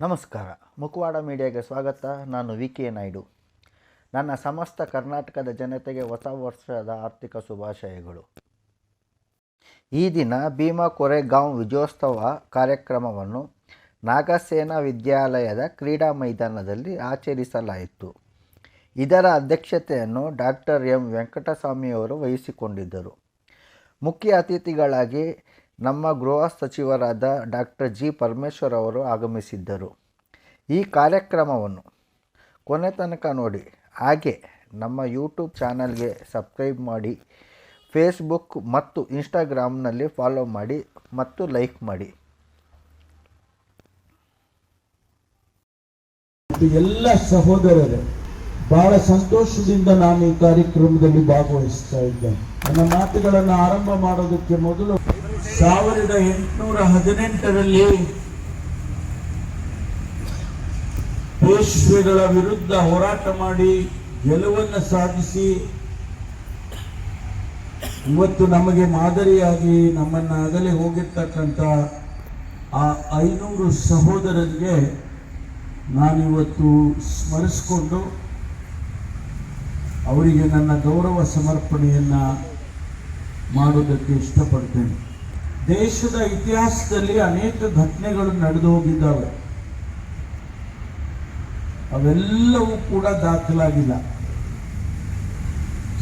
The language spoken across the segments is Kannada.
ನಮಸ್ಕಾರ. ಮುಖವಾಡ ಮೀಡಿಯಾಗೆ ಸ್ವಾಗತ. ನಾನು ವಿ ಕೆ ನಾಯ್ಡು. ನನ್ನ ಸಮಸ್ತ ಕರ್ನಾಟಕದ ಜನತೆಗೆ ಹೊಸ ವರ್ಷದ ಆರ್ಥಿಕ ಶುಭಾಶಯಗಳು. ಈ ದಿನ ಭೀಮಾ ಕೊರೆಗಾಂವ್ ವಿಜಯೋತ್ಸವ ಕಾರ್ಯಕ್ರಮವನ್ನು ನಾಗಸೇನಾ ವಿದ್ಯಾಲಯದ ಕ್ರೀಡಾ ಮೈದಾನದಲ್ಲಿ ಆಚರಿಸಲಾಯಿತು. ಇದರ ಅಧ್ಯಕ್ಷತೆಯನ್ನು ಡಾಕ್ಟರ್ ಎಂ. ವೆಂಕಟಸ್ವಾಮಿಯವರು ವಹಿಸಿಕೊಂಡಿದ್ದರು. ಮುಖ್ಯ ಅತಿಥಿಗಳಾಗಿ ನಮ್ಮ ಗೃಹ ಸಚಿವರಾದ ಡಾಕ್ಟರ್ ಜಿ. ಪರಮೇಶ್ವರ್ ಅವರು ಆಗಮಿಸಿದ್ದರು. ಈ ಕಾರ್ಯಕ್ರಮವನ್ನು ಕೊನೆ ತನಕ ನೋಡಿ, ಹಾಗೆ ನಮ್ಮ ಯೂಟ್ಯೂಬ್ ಚಾನಲ್ಗೆ ಸಬ್ಸ್ಕ್ರೈಬ್ ಮಾಡಿ, ಫೇಸ್ಬುಕ್ ಮತ್ತು ಇನ್ಸ್ಟಾಗ್ರಾಮ್ನಲ್ಲಿ ಫಾಲೋ ಮಾಡಿ ಮತ್ತು ಲೈಕ್ ಮಾಡಿ. ಎಲ್ಲ ಸಹೋದರರೇ ಬಹಳ ಸಂತೋಷದಿಂದ ನಾನು ಈ ಕಾರ್ಯಕ್ರಮದಲ್ಲಿ ಭಾಗವಹಿಸ್ತಾ ಇದ್ದೇನೆ ನನ್ನ ಮಾತುಗಳನ್ನು ಆರಂಭ ಮಾಡೋದಕ್ಕೆ ಮೊದಲು ಸಾವಿರದ ಎಂಟುನೂರ ಹದಿನೆಂಟರಲ್ಲಿ ಪೇಶ್ವೆಗಳ ವಿರುದ್ಧ ಹೋರಾಟ ಮಾಡಿ ಗೆಲುವನ್ನು ಸಾಧಿಸಿ ಇವತ್ತು ನಮಗೆ ಮಾದರಿಯಾಗಿ ನಮ್ಮನ್ನ ಅಗಲಿ ಹೋಗಿರ್ತಕ್ಕಂಥ ಆ ಐನೂರು ಸಹೋದರರಿಗೆ ನಾನಿವತ್ತು ಸ್ಮರಿಸಿಕೊಂಡು ಅವರಿಗೆ ನನ್ನ ಗೌರವ ಸಮರ್ಪಣೆಯನ್ನ ಮಾಡೋದಕ್ಕೆ ಇಷ್ಟಪಡ್ತೇನೆ. ದೇಶದ ಇತಿಹಾಸದಲ್ಲಿ ಅನೇಕ ಘಟನೆಗಳು ನಡೆದು ಹೋಗಿದ್ದಾವೆ. ಅವೆಲ್ಲವೂ ಕೂಡ ದಾಖಲಾಗಿಲ್ಲ.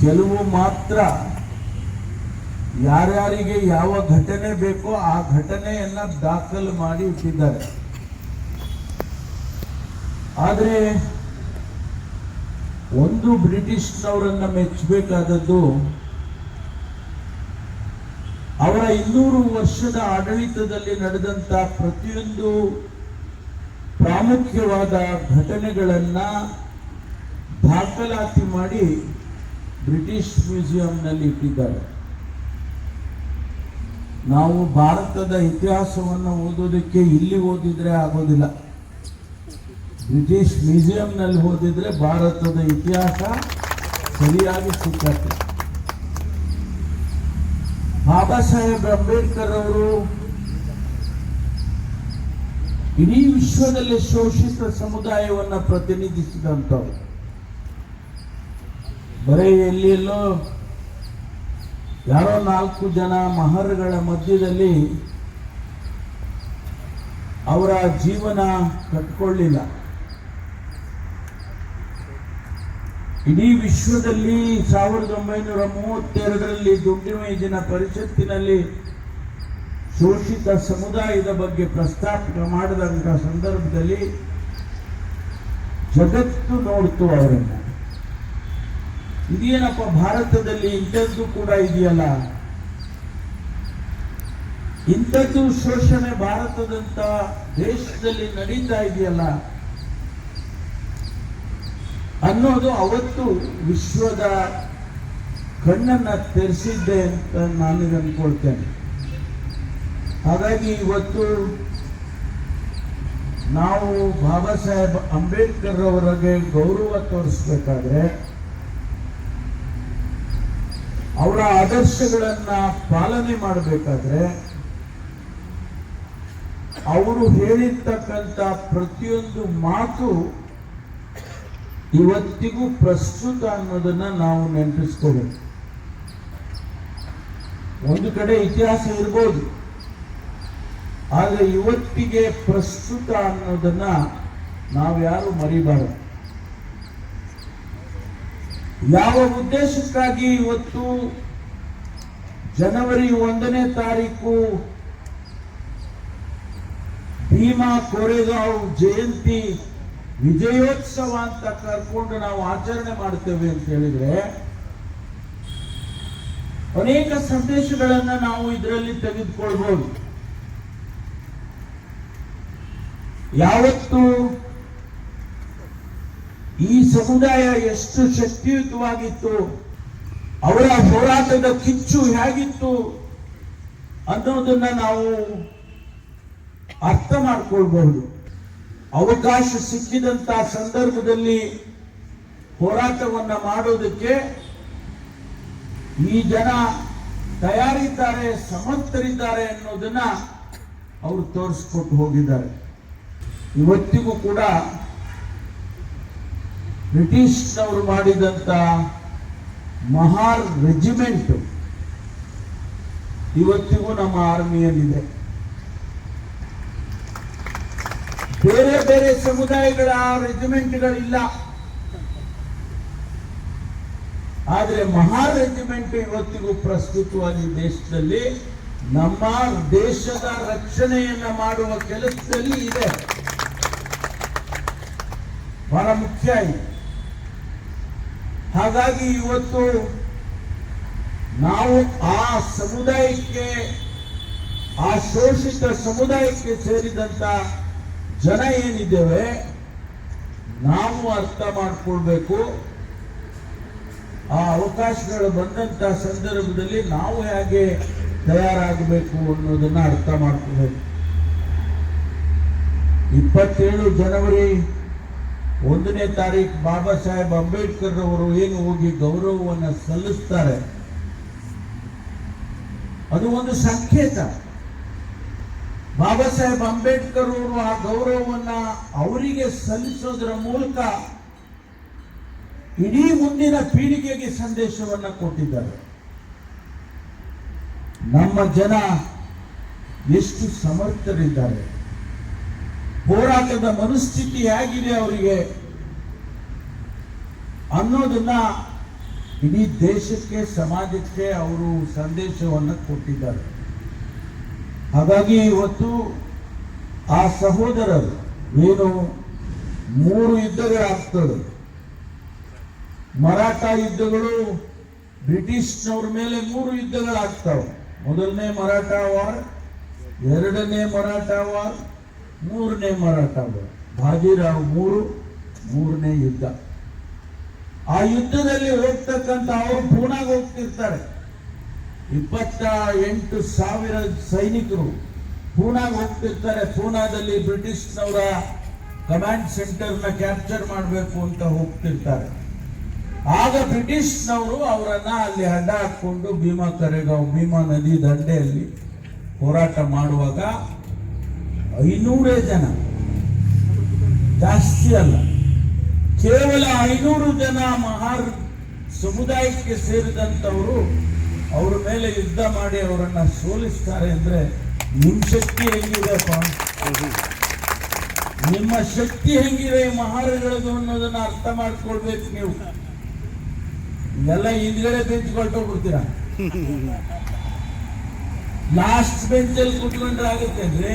ಕೆಲವು ಮಾತ್ರ ಯಾರ್ಯಾರಿಗೆ ಯಾವ ಘಟನೆ ಬೇಕೋ ಆ ಘಟನೆಯನ್ನ ದಾಖಲು ಮಾಡಿ ಇಟ್ಟಿದ್ದಾರೆ. ಆದರೆ ಒಂದು ಬ್ರಿಟಿಷ್ನವರನ್ನು ಮೆಚ್ಚಬೇಕಾದದ್ದು ಅವರ ಇನ್ನೂರು ವರ್ಷದ ಆಡಳಿತದಲ್ಲಿ ನಡೆದಂತ ಪ್ರತಿಯೊಂದು ಪ್ರಾಮುಖ್ಯವಾದ ಘಟನೆಗಳನ್ನು ದಾಖಲಾತಿ ಮಾಡಿ ಬ್ರಿಟಿಷ್ ಮ್ಯೂಸಿಯಂನಲ್ಲಿ ಇಟ್ಟಿದ್ದಾರೆ. ನಾವು ಭಾರತದ ಇತಿಹಾಸವನ್ನು ಓದೋದಕ್ಕೆ ಇಲ್ಲಿ ಓದಿದರೆ ಆಗೋದಿಲ್ಲ. ಬ್ರಿಟಿಷ್ ಮ್ಯೂಸಿಯಂನಲ್ಲಿ ಓದಿದ್ರೆ ಭಾರತದ ಇತಿಹಾಸ ಸರಿಯಾಗಿ ಸಿಕ್ಕತ್ತೆ. ಬಾಬಾ ಸಾಹೇಬ್ ಅಂಬೇಡ್ಕರ್ ಅವರು ಇಡೀ ವಿಶ್ವದಲ್ಲಿ ಶೋಷಿತ ಸಮುದಾಯವನ್ನ ಪ್ರತಿನಿಧಿಸಿದಂಥವ್ರು. ಬರೀ ಎಲ್ಲಿಯಲ್ಲೋ ಯಾರೋ ನಾಲ್ಕು ಜನ ಮಹರ್ಗಳ ಮಧ್ಯದಲ್ಲಿ ಅವರ ಜೀವನ ಕಟ್ಕೊಳ್ಳಿಲ್ಲ. ಇಡೀ ವಿಶ್ವದಲ್ಲಿ ಸಾವಿರದ ಒಂಬೈನೂರ ಮೂವತ್ತೆರಡರಲ್ಲಿ ದಿನ ಪರಿಷತ್ತಿನಲ್ಲಿ ಶೋಷಿತ ಸಮುದಾಯದ ಬಗ್ಗೆ ಪ್ರಸ್ತಾಪ ಮಾಡಿದಂಥ ಸಂದರ್ಭದಲ್ಲಿ ಜಗತ್ತು ನೋಡ್ತು ಅವರನ್ನ. ಇದೇನಪ್ಪ, ಭಾರತದಲ್ಲಿ ಇಂಥದ್ದು ಕೂಡ ಇದೆಯಲ್ಲ? ಇಂಥದ್ದು ಶೋಷಣೆ ಭಾರತದಂತ ದೇಶದಲ್ಲಿ ನಡೀತಾ ಇದೆಯಲ್ಲ? ಅನ್ನೋದು ಅವತ್ತು ವಿಶ್ವದ ಕಣ್ಣನ್ನ ತೆರೆಸಿದ್ದೆ ಅಂತ ನಾನು ಅಂದ್ಕೊಳ್ತೇನೆ ಹಾಗಾಗಿ ಇವತ್ತು ನಾವು ಬಾಬಾ ಸಾಹೇಬ್ ಅಂಬೇಡ್ಕರ್ ಅವರಿಗೆ ಗೌರವ ತೋರಿಸ್ಬೇಕಾದ್ರೆ ಅವರ ಆದರ್ಶಗಳನ್ನು ಪಾಲನೆ ಮಾಡಬೇಕಾದ್ರೆ ಅವರು ಹೇಳಿರ್ತಕ್ಕಂಥ ಪ್ರತಿಯೊಂದು ಮಾತು ಇವತ್ತಿಗೂ ಪ್ರಸ್ತುತ ಅನ್ನೋದನ್ನ ನಾವು ನೆನಪಿಸ್ಕೋಬೇಕು. ಒಂದು ಕಡೆ ಇತಿಹಾಸ ಇರ್ಬೋದು. ಆದರೆ ಇವತ್ತಿಗೆ ಪ್ರಸ್ತುತ ಅನ್ನೋದನ್ನ ನಾವ್ಯಾರು ಮರಿಬಾರದು. ಯಾವ ಉದ್ದೇಶಕ್ಕಾಗಿ ಇವತ್ತು ಜನವರಿ ಒಂದನೇ ತಾರೀಕು ಭೀಮಾ ಕೋರೆಗಾಂವ್ ಜಯಂತಿ ವಿಜಯೋತ್ಸವ ಅಂತ ಕರ್ಕೊಂಡು ನಾವು ಆಚರಣೆ ಮಾಡ್ತೇವೆ ಅಂತ ಹೇಳಿದ್ರೆ, ಅನೇಕ ಸಂದೇಶಗಳನ್ನ ನಾವು ಇದರಲ್ಲಿ ತೆಗೆದುಕೊಳ್ಬಹುದು ಯಾವತ್ತು ಈ ಸಮುದಾಯ ಎಷ್ಟು ಶಕ್ತಿಯುತವಾಗಿತ್ತು, ಅವರ ಹೋರಾಟದ ಕಿಚ್ಚು ಹೇಗಿತ್ತು ಅನ್ನೋದನ್ನ ನಾವು ಅರ್ಥ ಮಾಡ್ಕೊಳ್ಬಹುದು. ಅವಕಾಶ ಸಿಕ್ಕಿದಂತ ಸಂದರ್ಭದಲ್ಲಿ ಹೋರಾಟವನ್ನ ಮಾಡೋದಕ್ಕೆ ಈ ಜನ ತಯಾರಿದ್ದಾರೆ, ಸಮರ್ಥರಿದ್ದಾರೆ ಅನ್ನೋದನ್ನ ಅವರು ತೋರಿಸ್ಕೊಟ್ಟು ಹೋಗಿದ್ದಾರೆ. ಇವತ್ತಿಗೂ ಕೂಡ ಬ್ರಿಟಿಷ್ನವರು ಮಾಡಿದಂತ ಮಹಾರ್ ರೆಜಿಮೆಂಟ್ ಇವತ್ತಿಗೂ ನಮ್ಮ ಆರ್ಮಿಯಲ್ಲಿದೆ. ಬೇರೆ ಬೇರೆ ಸಮುದಾಯಗಳ ರೆಜಿಮೆಂಟ್ಗಳಿಲ್ಲ ಆದರೆ ಮಹಾ ರೆಜಿಮೆಂಟ್ ಇವತ್ತಿಗೂ ಪ್ರಸ್ತುತವಾಗಿ ದೇಶದಲ್ಲಿ ನಮ್ಮ ದೇಶದ ರಕ್ಷಣೆಯನ್ನ ಮಾಡುವ ಕೆಲಸದಲ್ಲಿ ಇದೆ. ಬಹಳ ಮುಖ್ಯ ಇದೆ. ಹಾಗಾಗಿ ಇವತ್ತು ನಾವು ಆ ಸಮುದಾಯಕ್ಕೆ, ಆ ಶೋಷಿತ ಸಮುದಾಯಕ್ಕೆ ಸೇರಿದಂತ ಜನ ಏನಿದ್ದೇವೆ, ನಾವು ಅರ್ಥ ಮಾಡಿಕೊಳ್ಬೇಕು. ಆ ಅವಕಾಶಗಳು ಬಂದಂತ ಸಂದರ್ಭದಲ್ಲಿ ನಾವು ಹೇಗೆ ತಯಾರಾಗಬೇಕು ಅನ್ನೋದನ್ನ ಅರ್ಥ ಮಾಡ್ಕೋಬೇಕು ಇಪ್ಪತ್ತೇಳು ಜನವರಿ ಒಂದನೇ ತಾರೀಕು ಬಾಬಾ ಸಾಹೇಬ್ ಅಂಬೇಡ್ಕರ್ ಅವರು ಏನು ಹೋಗಿ ಗೌರವವನ್ನು ಸಲ್ಲಿಸ್ತಾರೆ, ಅದು ಒಂದು ಸಂಕೇತ. ಬಾಬಾ ಸಾಹೇಬ್ ಅಂಬೇಡ್ಕರ್ ಅವರು ಆ ಗೌರವವನ್ನ ಅವರಿಗೆ ಸಲ್ಲಿಸೋದರ ಮೂಲಕ ಇಡೀ ಮುಂದಿನ ಪೀಳಿಗೆಗೆ ಸಂದೇಶವನ್ನ ಕೊಟ್ಟಿದ್ದಾರೆ. ನಮ್ಮ ಜನ ಎಷ್ಟು ಸಮರ್ಥರಿದ್ದಾರೆ. ಹೋರಾಟದ ಮನಸ್ಥಿತಿ ಆಗಿದೆ ಅವರಿಗೆ ಅನ್ನೋದನ್ನ ಇಡೀ ದೇಶಕ್ಕೆ, ಸಮಾಜಕ್ಕೆ ಅವರು ಸಂದೇಶವನ್ನು ಕೊಟ್ಟಿದ್ದಾರೆ. ಹಾಗಾಗಿ ಇವತ್ತು ಆ ಸಹೋದರರು ಏನು ಮೂರು ಯುದ್ಧಗಳಾಗ್ತದೆ ಮರಾಠ ಯುದ್ಧಗಳು ಬ್ರಿಟಿಷ್ನವ್ರ ಮೇಲೆ ಮೂರು ಯುದ್ಧಗಳಾಗ್ತಾವೆ ಮೊದಲನೇ ಮರಾಠ ವಾರ್, ಎರಡನೇ ಮರಾಠ ವಾರ್, ಮೂರನೇ ಮರಾಠ ವಾರ್. ಬಾಜಿರಾವ್ ಮೂರು, ಮೂರನೇ ಯುದ್ಧ. ಆ ಯುದ್ಧದಲ್ಲಿ ಹೋಗ್ತಕ್ಕಂಥ ಅವರು ಪೂನಾಗ ಹೋಗ್ತಿರ್ತಾರೆ. ಇಪ್ಪತ್ತ ಎಂಟು ಸಾವಿರ ಸೈನಿಕರು ಪೂನಾಗ ಹೋಗ್ತಿರ್ತಾರೆ. ಪೂನಾದಲ್ಲಿ ಬ್ರಿಟಿಷ್ನವರ ಕಮಾಂಡ್ ಸೆಂಟರ್ನ ಕ್ಯಾಪ್ಚರ್ ಮಾಡಬೇಕು ಅಂತ ಹೋಗ್ತಿರ್ತಾರೆ. ಆಗ ಬ್ರಿಟಿಷ್ನವರು ಅವರನ್ನ ಅಲ್ಲಿ ಅಡ್ಡ ಹಾಕೊಂಡು ಭೀಮಾ ಕರೆಗಾವ್, ಭೀಮಾ ನದಿ ದಂಡೆಯಲ್ಲಿ ಹೋರಾಟ ಮಾಡುವಾಗ ಐನೂರೇ ಜನ, ಜಾಸ್ತಿ ಅಲ್ಲ, ಕೇವಲ ಐನೂರು ಜನ ಮಹಾರ್ ಸಮುದಾಯಕ್ಕೆ ಸೇರಿದಂತವರು ಅವರ ಮೇಲೆ ಯುದ್ಧ ಮಾಡಿ ಅವರನ್ನ ಸೋಲಿಸ್ತಾರೆ ಅಂದ್ರೆ ನಿಮ್ ಶಕ್ತಿ ಹೆಂಗಿದೆಪ್ಪ ನಿಮ್ಮ ಶಕ್ತಿ ಹೆಂಗಿದೆ ಮಹಾರಗಳದು ಅನ್ನೋದನ್ನ ಅರ್ಥ ಮಾಡ್ಕೊಳ್ಬೇಕು ನೀವು. ಎಲ್ಲ ಹಿಂದ್ಗಡೆ ಬೆಂಚ್ ಕೊಟ್ಟೋಗ್ಬಿಡ್ತೀರಾ ಲಾಸ್ಟ್ ಬೆಂಚಲ್ಲಿ ಕುತ್ಕೊಂಡ್ರೆ ಆಗುತ್ತೆ ಅಂದ್ರೆ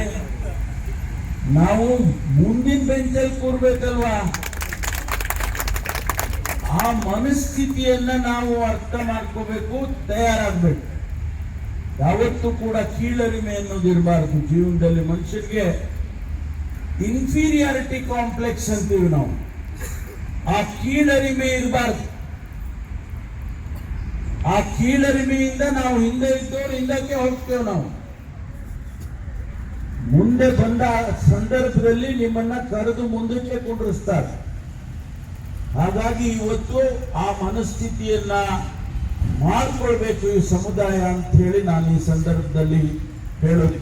ನಾವು ಮುಂದಿನ ಬೆಂಚಲ್ಲಿ ಕೂರ್ಬೇಕಲ್ವಾ? ಆ ಮನಸ್ಥಿತಿಯನ್ನ ನಾವು ಅರ್ಥ ಮಾಡ್ಕೋಬೇಕು, ತಯಾರಾಗಬೇಕು. ಯಾವತ್ತೂ ಕೂಡ ಕೀಳರಿಮೆ ಅನ್ನೋದು ಇರಬಾರ್ದು. ಜೀವನದಲ್ಲಿ ಮನುಷ್ಯರಿಗೆ ಇನ್ಫೀರಿಯಾರಿಟಿ ಕಾಂಪ್ಲೆಕ್ಸ್ ಅಂತೀವಿ ನಾವು. ಆ ಕೀಳರಿಮೆ ಇರಬಾರ್ದು. ಆ ಕೀಳರಿಮೆಯಿಂದ ನಾವು ಹಿಂದೆ ಇದ್ದವ್ರು ಹಿಂದಕ್ಕೆ ಹೋಗ್ತೇವೆ ನಾವು. ಮುಂದೆ ಬಂದ ಸಂದರ್ಭದಲ್ಲಿ ನಿಮ್ಮನ್ನ ಕರೆದು ಮುಂದಕ್ಕೆ ಕುಂಡ್ರಿಸ್ತಾರೆ. ಹಾಗಾಗಿ ಇವತ್ತು ಆ ಮನಸ್ಥಿತಿಯನ್ನ ಮಾಡಿಕೊಳ್ಬೇಕು ಈ ಸಮುದಾಯ ಅಂತ ಹೇಳಿ ನಾನು ಈ ಸಂದರ್ಭದಲ್ಲಿ ಹೇಳೋದು.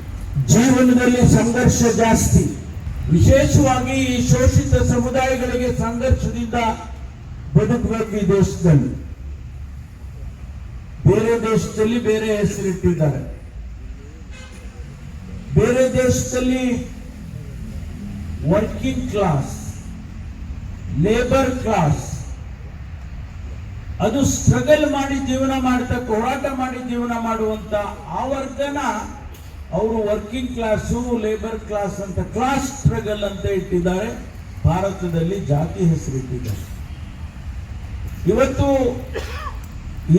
ಜೀವನದಲ್ಲಿ ಸಂಘರ್ಷ ಜಾಸ್ತಿ. ವಿಶೇಷವಾಗಿ ಈ ಶೋಷಿತ ಸಮುದಾಯಗಳಿಗೆ ಸಂಘರ್ಷದಿಂದ ಬದುಕಬೇಕು ಈ ದೇಶದಲ್ಲಿ. ಬೇರೆ ದೇಶದಲ್ಲಿ ಬೇರೆ ಹೆಸರಿಟ್ಟಿದ್ದಾರೆ. ಬೇರೆ ದೇಶದಲ್ಲಿ ವರ್ಕಿಂಗ್ ಕ್ಲಾಸ್ ಲೇಬರ್ ಕ್ಲಾಸ್ ಅದು ಸ್ಟ್ರಗಲ್ ಮಾಡಿ ಜೀವನ ಮಾಡ್ತಾ, ಹೋರಾಟ ಮಾಡಿ ಜೀವನ ಮಾಡುವಂತ ಆ ವರ್ಗನ ಅವರು ವರ್ಕಿಂಗ್ ಕ್ಲಾಸು ಲೇಬರ್ ಕ್ಲಾಸ್ ಅಂತ ಕ್ಲಾಸ್ ಸ್ಟ್ರಗಲ್ ಅಂತ ಇಟ್ಟಿದ್ದಾರೆ. ಭಾರತದಲ್ಲಿ ಜಾತಿ ಹೆಸರಿಟ್ಟಿದ್ದಾರೆ. ಇವತ್ತು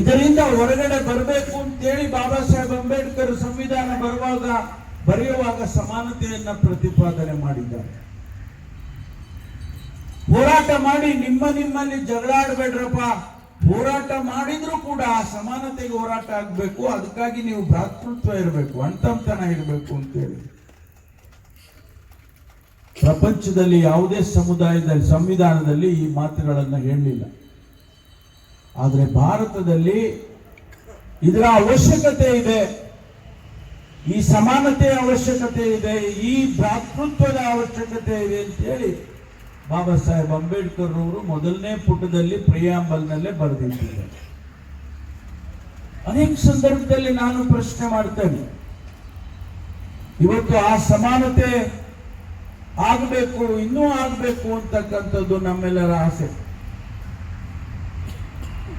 ಇದರಿಂದ ಹೊರಗಡೆ ಬರಬೇಕು ಅಂತೇಳಿ ಬಾಬಾ ಸಾಹೇಬ್ ಅಂಬೇಡ್ಕರ್ ಸಂವಿಧಾನ ಬರುವಾಗ, ಬರೆಯುವಾಗ ಸಮಾನತೆಯನ್ನ ಪ್ರತಿಪಾದನೆ ಮಾಡಿದ್ದಾರೆ. ಹೋರಾಟ ಮಾಡಿ ನಿಮ್ಮ ನಿಮ್ಮಲ್ಲಿ ಜಗಳ ಆಡಬೇಡ್ರಪ್ಪ ಹೋರಾಟ ಮಾಡಿದ್ರು ಕೂಡ ಆ ಸಮಾನತೆಗೆ ಹೋರಾಟ ಆಗ್ಬೇಕು. ಅದಕ್ಕಾಗಿ ನೀವು ಭ್ರಾತೃತ್ವ ಇರಬೇಕು, ಅಂತಂತನ ಇರಬೇಕು ಅಂತೇಳಿ. ಪ್ರಪಂಚದಲ್ಲಿ ಯಾವುದೇ ಸಮುದಾಯದಲ್ಲಿ, ಸಂವಿಧಾನದಲ್ಲಿ ಈ ಮಾತುಗಳನ್ನು ಹೇಳಲಿಲ್ಲ. ಆದರೆ ಭಾರತದಲ್ಲಿ ಇದರ ಅವಶ್ಯಕತೆ ಇದೆ. ಈ ಸಮಾನತೆಯ ಅವಶ್ಯಕತೆ ಇದೆ. ಈ ಭ್ರಾತೃತ್ವದ ಅವಶ್ಯಕತೆ ಇದೆ ಅಂತ ಹೇಳಿ ಬಾಬಾ ಸಾಹೇಬ್ ಅಂಬೇಡ್ಕರ್ ಅವರು ಮೊದಲನೇ ಪುಟದಲ್ಲಿ ಪ್ರಿಯಾಂಬಲ್ನಲ್ಲೇ ಬರೆದಿದ್ದಾರೆ. ಅನೇಕ ಸಂದರ್ಭದಲ್ಲಿ ನಾನು ಪ್ರಶ್ನೆ ಮಾಡ್ತೇನೆ. ಇವತ್ತು ಆ ಸಮಾನತೆ ಆಗಬೇಕು, ಇನ್ನೂ ಆಗಬೇಕು ಅಂತಕ್ಕಂಥದ್ದು ನಮ್ಮೆಲ್ಲರ ಆಸೆ.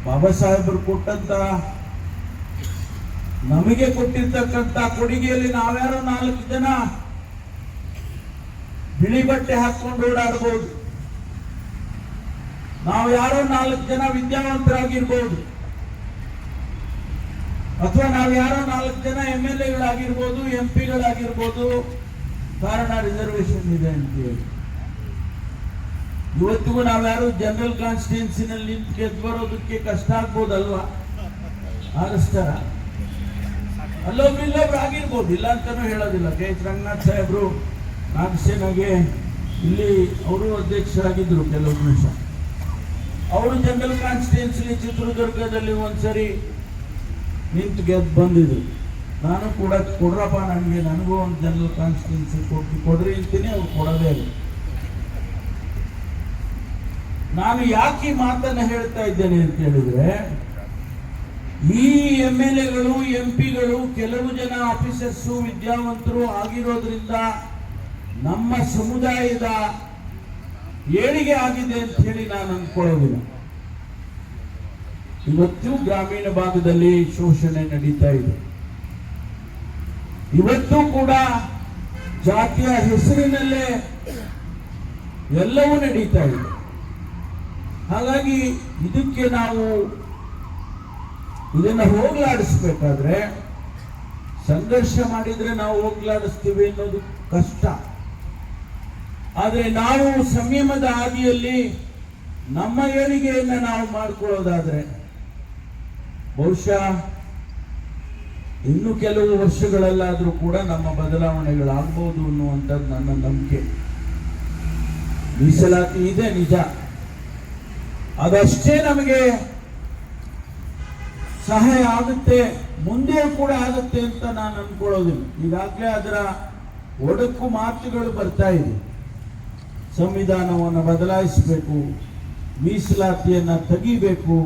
ಬಾಬಾ ಸಾಹೇಬರು ಕೊಟ್ಟಂತ, ನಮಗೆ ಕೊಟ್ಟಿರ್ತಕ್ಕಂಥ ಕೊಡುಗೆಯಲ್ಲಿ ನಾವ್ಯಾರೋ ನಾಲ್ಕು ಜನ ಬಿಳಿ ಬಟ್ಟೆ ಹಾಕೊಂಡು ಓಡಾಡ್ಬೋದು. ನಾವು ಯಾರೋ ನಾಲ್ಕು ಜನ ವಿದ್ಯಾವಂತರಾಗಿರ್ಬೋದು. ಅಥವಾ ನಾವು ಯಾರೋ ನಾಲ್ಕು ಜನ ಎಂ ಎಲ್ ಎಗಳಾಗಿರ್ಬೋದು, ಎಂ ಪಿಗಳಾಗಿರ್ಬೋದು, ಕಾರಣ ರಿಸರ್ವೇಶನ್ ಇದೆ ಅಂತ ಹೇಳಿ ಇವತ್ತಿಗೂ ನಾವ್ಯಾರು ಜನರಲ್ ಕಾನ್ಸ್ಟಿಟ್ಯೂನ್ಸಿನಲ್ಲಿ ನಿಂತು ಗೆದ್ದು ಬರೋದಕ್ಕೆ ಕಷ್ಟ ಆಗ್ಬೋದಲ್ವಾ? ಆಗಸ್ತಾರ ಅಲ್ಲೊಬ್ರು ಇಲ್ಲೊಬ್ರು ಆಗಿರ್ಬೋದು, ಇಲ್ಲ ಅಂತಾನೂ ಹೇಳೋದಿಲ್ಲ. ಕೆ ಎಚ್ ರಂಗನಾಥ್ ಸಾಹೇಬ್ರು, ನಾಗಸೇನಾಗೆ ಇಲ್ಲಿ ಅವರು ಅಧ್ಯಕ್ಷರಾಗಿದ್ರು ಕೆಲವು ನಿಮಿಷ ಅವರು ಜನರಲ್ ಕಾನ್ಸ್ಟಿಟ್ಯೂನ್ಸಿ ಚಿತ್ರದುರ್ಗದಲ್ಲಿ ಒಂದ್ಸರಿ ನಿಂತು ಗೆದ್ದು ಬಂದಿದ್ರು. ನಾನು ಕೂಡ ಕೊಡ್ರಪ್ಪ ನನಗೆ, ನನಗೂ ಒಂದು ಜನರಲ್ ಕಾನ್ಸ್ಟಿಟ್ಯೂನ್ಸಿ ಕೊಟ್ಟು ಕೊಡ್ರಿ ಅಂತೀನಿ, ಅವ್ರು ಕೊಡೋದೇ ಇಲ್ಲ. ನಾನು ಯಾಕೆ ಈ ಮಾತನ್ನ ಹೇಳ್ತಾ ಇದ್ದೇನೆ ಅಂತ ಹೇಳಿದ್ರೆ, ಈ ಎಂ ಎಲ್ ಎಗಳು, ಎಂ ಪಿಗಳು ಕೆಲವು ಜನ ಆಫೀಸರ್ಸು ವಿದ್ಯಾವಂತರು ಆಗಿರೋದ್ರಿಂದ ನಮ್ಮ ಸಮುದಾಯದ ಏಳಿಗೆ ಆಗಿದೆ ಅಂತ ಹೇಳಿ ನಾನು ಅಂದ್ಕೊಳ್ಳೋದಿಲ್ಲ ಇವತ್ತು ಗ್ರಾಮೀಣ ಭಾಗದಲ್ಲಿ ಶೋಷಣೆ ನಡೀತಾ ಇದೆ. ಇವತ್ತು ಕೂಡ ಜಾತಿಯ ಹೆಸರಿನಲ್ಲೇ ಎಲ್ಲವೂ ನಡೀತಾ ಇದೆ. ಹಾಗಾಗಿ ಇದಕ್ಕೆ ನಾವು ಇದನ್ನ ಹೋಗ್ಲಾಡಿಸ್ಬೇಕಾದ್ರೆ ಸಂಘರ್ಷ ಮಾಡಿದ್ರೆ ನಾವು ಹೋಗ್ಲಾಡಿಸ್ತೀವಿ ಅನ್ನೋದು ಕಷ್ಟ. ಆದರೆ ನಾವು ಸಂಯಮದ ಹಾದಿಯಲ್ಲಿ ನಮ್ಮ ಏಳಿಗೆಯನ್ನು ನಾವು ಮಾಡ್ಕೊಳ್ಳೋದಾದರೆ ಬಹುಶಃ ಇನ್ನು ಕೆಲವು ವರ್ಷಗಳಲ್ಲಾದರೂ ಕೂಡ ನಮ್ಮ ಬದಲಾವಣೆಗಳಾಗ್ಬೋದು ಅನ್ನುವಂಥದ್ದು ನನ್ನ ನಂಬಿಕೆ. ಮೀಸಲಾತಿ ಇದೆ ನಿಜ. ಅದಷ್ಟೇ ನಮಗೆ ಸಹಾಯ ಆಗುತ್ತೆ, ಮುಂದೆ ಕೂಡ ಆಗುತ್ತೆ ಅಂತ ನಾನು ಅನ್ಕೊಳ್ಳೋದಿಲ್ಲ. ಈಗಾಗಲೇ ಅದರ ಒಡಕು ಮಾತುಗಳು ಬರ್ತಾ ಇದೆ. ಸಂವಿಧಾನವನ್ನು ಬದಲಾಯಿಸಬೇಕು, ಮೀಸಲಾತಿಯನ್ನು ತೆಗಿಬೇಕು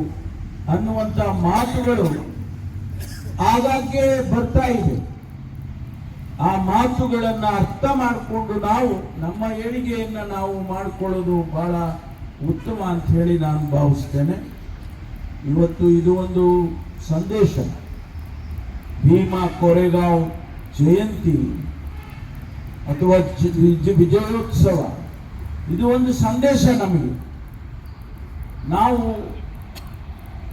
ಅನ್ನುವಂತ ಮಾತುಗಳು ಆಗಾಗ್ಗೆ ಬರ್ತಾ ಇದೆ. ಆ ಮಾತುಗಳನ್ನು ಅರ್ಥ ಮಾಡಿಕೊಂಡು ನಾವು ನಮ್ಮ ಏಳಿಗೆಯನ್ನ ನಾವು ಮಾಡಿಕೊಳ್ಳೋದು ಬಹಳ ಉತ್ತಮ ಅಂತ ಹೇಳಿ ನಾನು ಭಾವಿಸ್ತೇನೆ. ಇವತ್ತು ಇದು ಒಂದು ಸಂದೇಶ. ಭೀಮಾ ಕೊರೆಗಾಂವ್ ಜಯಂತಿ ಅಥವಾ ವಿಜಯೋತ್ಸವ. ಇದು ಒಂದು ಸಂದೇಶ ನಮಗೆ. ನಾವು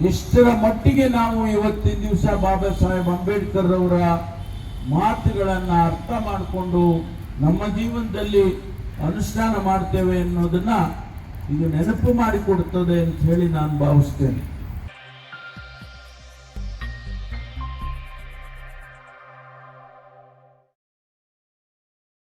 ಎಷ್ಟರ ಮಟ್ಟಿಗೆ ನಾವು ಇವತ್ತಿನ ದಿವಸ ಬಾಬಾ ಸಾಹೇಬ್ ಅಂಬೇಡ್ಕರ್ ಅವರ ಮಾತುಗಳನ್ನು ಅರ್ಥ ಮಾಡಿಕೊಂಡು ನಮ್ಮ ಜೀವನದಲ್ಲಿ ಅನುಷ್ಠಾನ ಮಾಡ್ತೇವೆ ಅನ್ನೋದನ್ನ ಇದು ನೆನಪು ಮಾಡಿಕೊಡ್ತದೆ ಅಂತ ಹೇಳಿ ನಾನು ಭಾವಿಸ್ತೇನೆ.